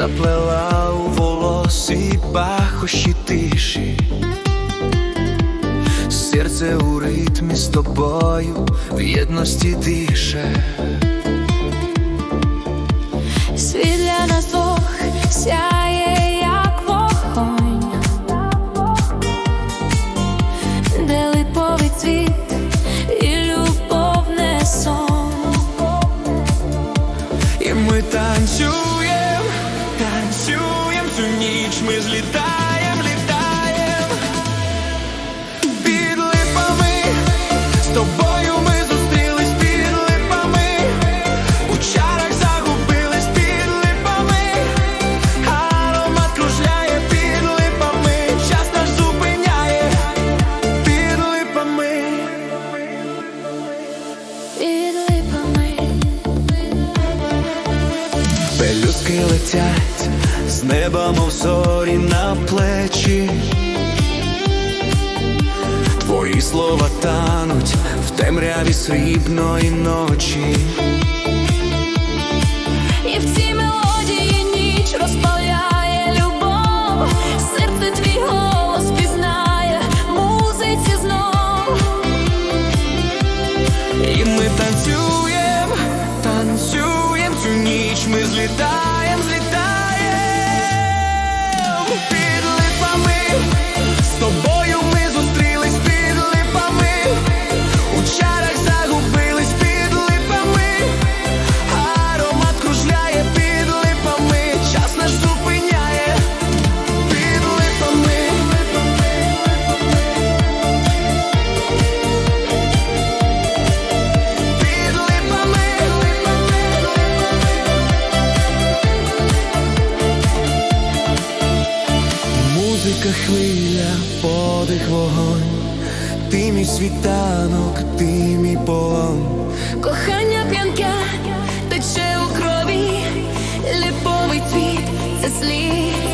заплела у волосі пахощі тиші, серце у ритмі з тобою в єдності дише. Світ для нас двох сяє, як вогонь, де липовий цвіт і любов не сон. І ми танцюєм, танцюєм цю ніч, ми злітаєм, Пелюстки летять з неба, мов зорі на плечі. Твої слова тануть в темряві срібної ночі. Ніч, ми наша хвиля, подих вогонь, ти мій світанок, ти мій полон, кохання п'янке тече у крові, липовий цвіт це слід.